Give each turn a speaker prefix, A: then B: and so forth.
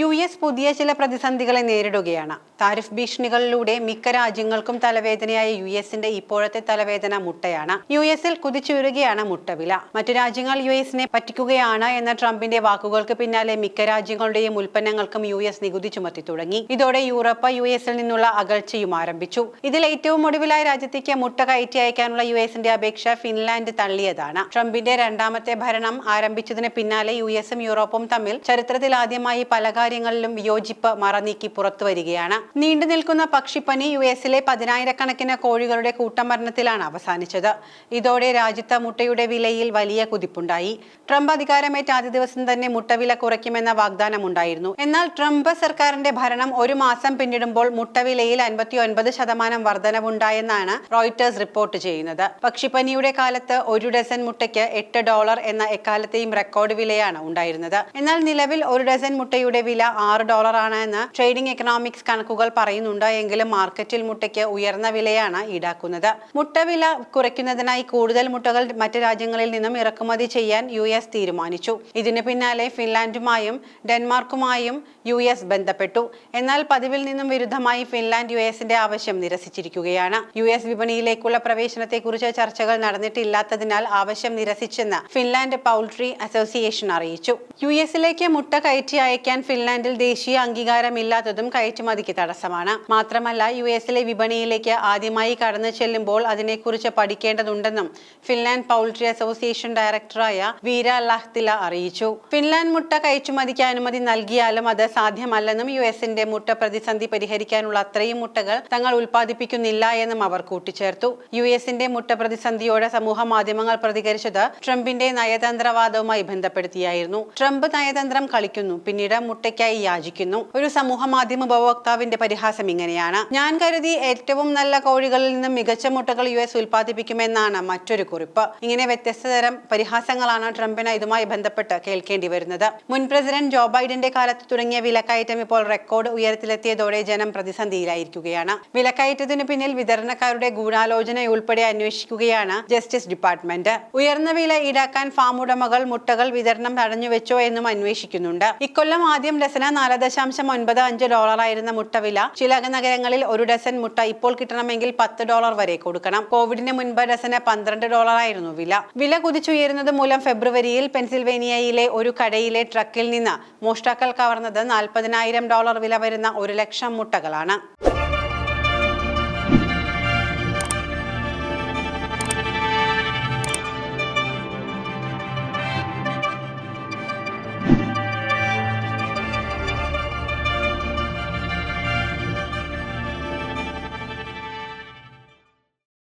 A: U S പുതിയ ചില പ്രതിസന്ധികളെ നേരിടുകയാണ്. താരിഫ് ഭീഷണികളിലൂടെ മിക്ക രാജ്യങ്ങൾക്കും തലവേദനയായ യു എസിന്റെ ഇപ്പോഴത്തെ തലവേദന മുട്ടയാണ്. യു എസിൽ കുതിച്ചുയരുകയാണ് മുട്ടവില. മറ്റു രാജ്യങ്ങൾ യു എസിനെ പറ്റിക്കുകയാണ് എന്ന ട്രംപിന്റെ വാക്കുകൾക്ക് പിന്നാലെ മിക്ക രാജ്യങ്ങളുടെയും ഉൽപ്പന്നങ്ങൾക്കും യു എസ് നികുതി ചുമത്തി തുടങ്ങി. ഇതോടെ യൂറോപ്പ് യു എസിൽ നിന്നുള്ള അകൽച്ചയും ആരംഭിച്ചു. ഇതിൽ ഏറ്റവും ഒടുവിലായ രാജ്യത്തേക്ക് മുട്ട കയറ്റി അയക്കാനുള്ള യു എസിന്റെ അപേക്ഷ ഫിൻലാൻഡ് തള്ളിയതാണ്. ട്രംപിന്റെ രണ്ടാമത്തെ ഭരണം ആരംഭിച്ചതിന് പിന്നാലെ യു എസും യൂറോപ്പും തമ്മിൽ ചരിത്രത്തിൽ ആദ്യമായി പല കാര്യങ്ങളിലും വിയോജിപ്പ് മറനീക്കി പുറത്തു വരികയാണ്. നീണ്ടു നിൽക്കുന്ന പക്ഷിപ്പനി യു എസിലെ പതിനായിരക്കണക്കിന് കോഴികളുടെ കൂട്ടമരണത്തിലാണ് അവസാനിച്ചത്. ഇതോടെ രാജ്യത്ത് മുട്ടയുടെ വിലയിൽ വലിയ കുതിപ്പുണ്ടായി. ട്രംപ് അധികാരമേറ്റ ആദ്യ ദിവസം തന്നെ മുട്ടവില കുറയ്ക്കുമെന്ന വാഗ്ദാനം ഉണ്ടായിരുന്നു എന്നാൽ ട്രംപ് സർക്കാരിന്റെ ഭരണം ഒരു മാസം പിന്നിടുമ്പോൾ മുട്ടവിലയിൽ അൻപത്തി ഒൻപത് ശതമാനം വർധനവുണ്ടായെന്നാണ് റോയിറ്റേഴ്സ് റിപ്പോർട്ട് ചെയ്യുന്നത്. പക്ഷിപ്പനിയുടെ കാലത്ത് ഒരു ഡസൻ മുട്ടയ്ക്ക് എട്ട് ഡോളർ എന്ന എക്കാലത്തെയും റെക്കോർഡ് വിലയാണ് ഉണ്ടായിരുന്നത്. എന്നാൽ നിലവിൽ ഒരു ഡസൻ മുട്ടയുടെ വില ആറ് ആണ് എന്ന് ട്രേഡിംഗ് എക്കണോമിക്സ് കണക്കുകൾ പറയുന്നുണ്ട്. എങ്കിലും മാർക്കറ്റിൽ മുട്ടയ്ക്ക് ഉയർന്ന വിലയാണ് ഈടാക്കുന്നത്. മുട്ട വില കുറയ്ക്കുന്നതിനായി കൂടുതൽ മുട്ടകൾ മറ്റ് രാജ്യങ്ങളിൽ നിന്നും ഇറക്കുമതി ചെയ്യാൻ യു എസ് തീരുമാനിച്ചു. ഇതിന് പിന്നാലെ ഫിൻലാൻഡുമായും ഡെൻമാർക്കുമായും യു എസ് ബന്ധപ്പെട്ടു. എന്നാൽ പതിവിൽ നിന്നും വിരുദ്ധമായി ഫിൻലാൻഡ് യു എസിന്റെ ആവശ്യം നിരസിച്ചിരിക്കുകയാണ്. യു എസ് വിപണിയിലേക്കുള്ള പ്രവേശനത്തെക്കുറിച്ച് ചർച്ചകൾ നടന്നിട്ടില്ലാത്തതിനാൽ ആവശ്യം നിരസിച്ചെന്ന് ഫിൻലാൻഡ് പൗൾട്രി അസോസിയേഷൻ അറിയിച്ചു. യു എസിലേക്ക് മുട്ട കയറ്റി അയക്കാൻ ഫിൻലാൻഡിൽ ദേശീയ അംഗീകാരമില്ലാത്തതും കയറ്റുമതിക്ക് തടസ്സമാണ്. മാത്രമല്ല യു എസിലെ വിപണിയിലേക്ക് ആദ്യമായി കടന്നു ചെല്ലുമ്പോൾ അതിനെക്കുറിച്ച് പഠിക്കേണ്ടതുണ്ടെന്നും ഫിൻലാൻഡ് പൗൾട്രി അസോസിയേഷൻ ഡയറക്ടറായ വീര ലഹ്തില അറിയിച്ചു. ഫിൻലാൻഡ് മുട്ട കയറ്റുമതിക്ക് അനുമതി നൽകിയാലും അത് സാധ്യമല്ലെന്നും യു എസിന്റെ മുട്ട പ്രതിസന്ധി പരിഹരിക്കാനുള്ള അത്രയും മുട്ടകൾ തങ്ങൾ ഉൽപ്പാദിപ്പിക്കുന്നില്ല എന്നും അവർ കൂട്ടിച്ചേർത്തു. യു എസിന്റെ മുട്ട പ്രതിസന്ധിയോടെ സമൂഹ മാധ്യമങ്ങൾ പ്രതികരിച്ചത് ട്രംപിന്റെ നയതന്ത്രവാദവുമായി ബന്ധപ്പെടുത്തിയായിരുന്നു. ട്രംപ് നയതന്ത്രം കളിക്കുന്നു പിന്നീട് മുട്ടയ്ക്കായി യാചിക്കുന്നു. ഒരു സമൂഹ മാധ്യമ ഉപഭോക്താവിന്റെ പരിഹാസം ഇങ്ങനെയാണ്. ഞാൻ കരുതി ഏറ്റവും നല്ല കോഴികളിൽ നിന്നും മികച്ച മുട്ടകൾ യു എസ് ഉൽപ്പാദിപ്പിക്കുമെന്നാണ് മറ്റൊരു കുറിപ്പ്. ഇങ്ങനെ വ്യത്യസ്ത തരം പരിഹാസങ്ങളാണ് ട്രംപിന് ഇതുമായി ബന്ധപ്പെട്ട് കേൾക്കേണ്ടി വരുന്നത്. മുൻ പ്രസിഡന്റ് ജോ ബൈഡന്റെ കാലത്ത് തുടങ്ങിയ വിലക്കയറ്റം ഇപ്പോൾ റെക്കോർഡ് ഉയരത്തിലെത്തിയതോടെ ജനം പ്രതിസന്ധിയിലായിരിക്കുകയാണ്. വിലക്കയറ്റത്തിനു പിന്നിൽ വിതരണക്കാരുടെ ഗൂഢാലോചന ഉൾപ്പെടെ അന്വേഷിക്കുകയാണ് ജസ്റ്റിസ് ഡിപ്പാർട്ട്മെന്റ്. ഉയർന്ന വില ഈടാക്കാൻ ഫാം ഉടമകൾ മുട്ടകൾ വിതരണം തടഞ്ഞുവെച്ചോ എന്നും അന്വേഷിക്കുന്നുണ്ട്. ഇക്കൊല്ലം ആദ്യം ഡസന് നാല് ദശാംശം ഒൻപത് അഞ്ച് ഡോളറായിരുന്ന മുട്ടവില ചില നഗരങ്ങളിൽ ഒരു ഡസൻ മുട്ട ഇപ്പോൾ കിട്ടണമെങ്കിൽ പത്ത് ഡോളർ വരെ കൊടുക്കണം. കോവിഡിന് മുൻപ് ഡസന് പന്ത്രണ്ട് ഡോളറായിരുന്നു വില. വില കുതിച്ചുയരുന്നത് മൂലം ഫെബ്രുവരിയിൽ പെൻസിൽവേനിയയിലെ ഒരു കടയിലെ ട്രക്കിൽ നിന്ന് മോഷ്ടാക്കൾ കവർന്നത് നാൽപ്പതിനായിരം ഡോളർ വില വരുന്ന ഒരു ലക്ഷം മുട്ടകളാണ്.